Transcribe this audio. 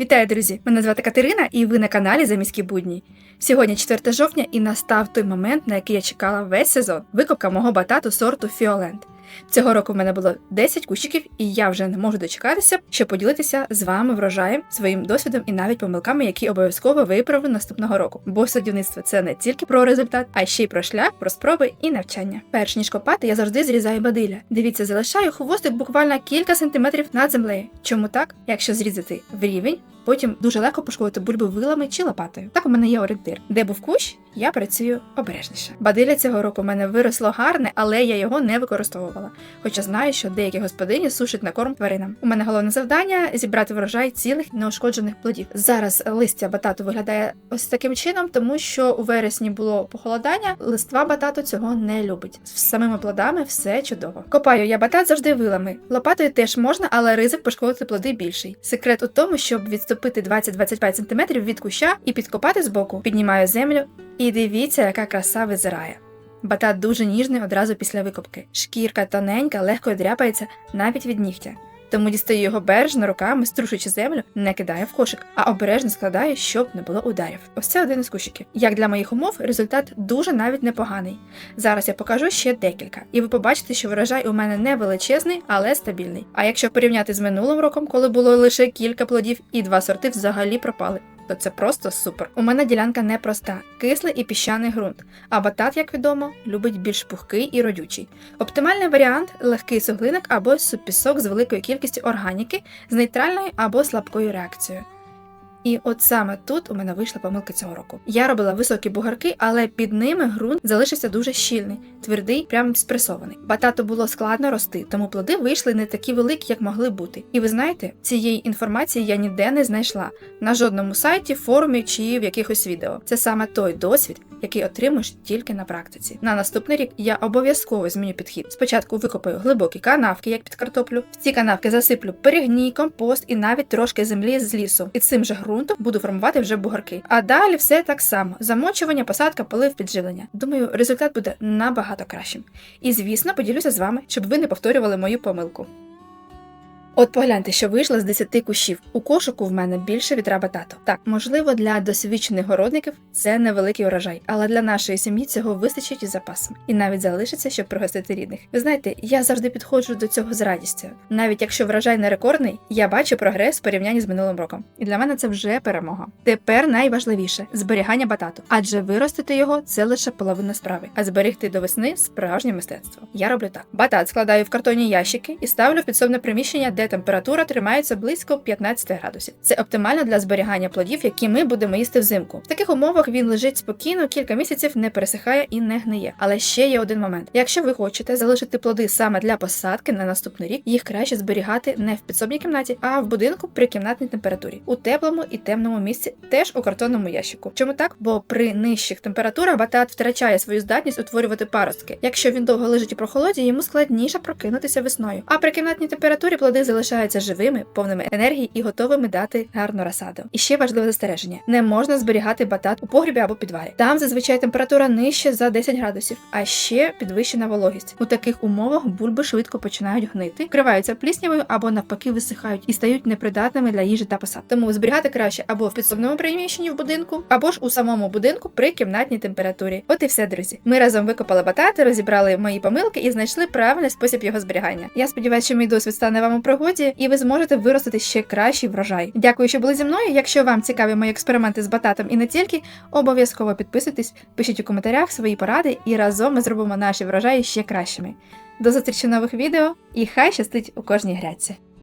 Вітаю, друзі! Мене звати Катерина, і ви на каналі Заміські будні. Сьогодні 4 жовтня і настав той момент, на який я чекала весь сезон викопка мого батату сорту Фіолент. Цього року в мене було 10 кущиків, і я вже не можу дочекатися, щоб поділитися з вами врожаєм, своїм досвідом і навіть помилками, які обов'язково виправлю наступного року. Бо садівництво це не тільки про результат, а ще й про шлях, про спроби і навчання. Перш ніж копати, я завжди зрізаю бадиля. Дивіться, залишаю хвостик буквально кілька сантиметрів над землею. Чому так? Якщо зрізати в рівень, потім дуже легко пошкодити бульби вилами чи лопатою. Так у мене є орієнтир. Де був кущ, я працюю обережніше. Бадиля цього року в мене виросло гарне, але я його не використовувала. Хоча знаю, що деякі господині сушать на корм тваринам. У мене головне завдання зібрати врожай цілих неушкоджених плодів. Зараз листя батату виглядає ось таким чином, тому що у вересні було похолодання. Листва батату цього не любить. З самими плодами все чудово. Копаю я батат завжди вилами. Лопатою теж можна, але ризик пошкодити плоди більший. Секрет у тому, щоб відступити 20-25 см від куща і підкопати збоку. Піднімаю землю. І дивіться, яка краса визирає. Батат дуже ніжний одразу після викопки. Шкірка тоненька, легко дряпається навіть від нігтя. Тому дістаю його бережно руками, струшуючи землю, не кидаю в кошик, а обережно складаю, щоб не було ударів. Ось це один із кущиків. Як для моїх умов, результат дуже навіть непоганий. Зараз я покажу ще декілька, і ви побачите, що врожай у мене не величезний, але стабільний. А якщо порівняти з минулим роком, коли було лише кілька плодів і два сорти взагалі пропали. То це просто супер. У мене ділянка непроста, кислий і піщаний ґрунт, а батат, як відомо, любить більш пухкий і родючий. Оптимальний варіант легкий суглинок або супісок з великою кількістю органіки з нейтральною або слабкою реакцією. І от саме тут у мене вийшла помилка цього року. Я робила високі бугарки, але під ними ґрунт залишився дуже щільний, твердий, прям спресований. Батату було складно рости, тому плоди вийшли не такі великі, як могли бути. І ви знаєте, цієї інформації я ніде не знайшла на жодному сайті, форумі чи в якихось відео. Це саме той досвід, який отримуєш тільки на практиці. На наступний рік я обов'язково зміню підхід. Спочатку викопаю глибокі канавки, як під картоплю. В ці канавки засиплю перегній, компост і навіть трошки землі з лісу. І цим же ґрунтом буду формувати вже бугорки. А далі все так само: замочування, посадка, полив, підживлення. Думаю, результат буде набагато кращим. І звісно, поділюся з вами, щоб ви не повторювали мою помилку. От погляньте, що вийшло з 10 кущів. У кошику в мене більше вітра батату. Так, можливо, для досвідчених городників це невеликий урожай, але для нашої сім'ї цього вистачить із запасом. І навіть залишиться, щоб пригостити рідних. Ви знаєте, я завжди підходжу до цього з радістю. Навіть якщо врожай не рекордний, я бачу прогрес в порівнянні з минулим роком. І для мене це вже перемога. Тепер найважливіше зберігання батату, адже виростити його це лише половина справи, а зберегти до весни справжнє мистецтво. Я роблю так: батат складаю в картонні ящики і ставлю в підсобне приміщення, де температура тримається близько 15 градусів. Це оптимально для зберігання плодів, які ми будемо їсти взимку. В таких умовах він лежить спокійно, кілька місяців не пересихає і не гниє. Але ще є один момент: якщо ви хочете залишити плоди саме для посадки на наступний рік, їх краще зберігати не в підсобній кімнаті, а в будинку при кімнатній температурі, у теплому і темному місці, теж у картонному ящику. Чому так? Бо при нижчих температурах батат втрачає свою здатність утворювати паростки. Якщо він довго лежить у прохолоді, йому складніше прокинутися весною. А при кімнатній температурі плоди залишаються живими, повними енергії і готовими дати гарну розсаду. І ще важливе застереження: не можна зберігати батат у погрібі або підвалі. Там зазвичай температура нижче за 10 градусів, а ще підвищена вологість. У таких умовах бульби швидко починають гнити, вкриваються пліснявою або навпаки висихають і стають непридатними для їжі та посад. Тому зберігати краще або в підсобному приміщенні в будинку, або ж у самому будинку при кімнатній температурі. От і все, друзі. Ми разом викопали батати, розібрали мої помилки і знайшли правильний спосіб його зберігання. Я сподіваюся, що мій досвід стане вам у пригоді, і ви зможете виростити ще кращий врожай. Дякую, що були зі мною. Якщо вам цікаві мої експерименти з бататом і не тільки, обов'язково підписуйтесь, пишіть у коментарях свої поради, і разом ми зробимо наші врожаї ще кращими. До зустрічі нових відео і хай щастить у кожній грядці!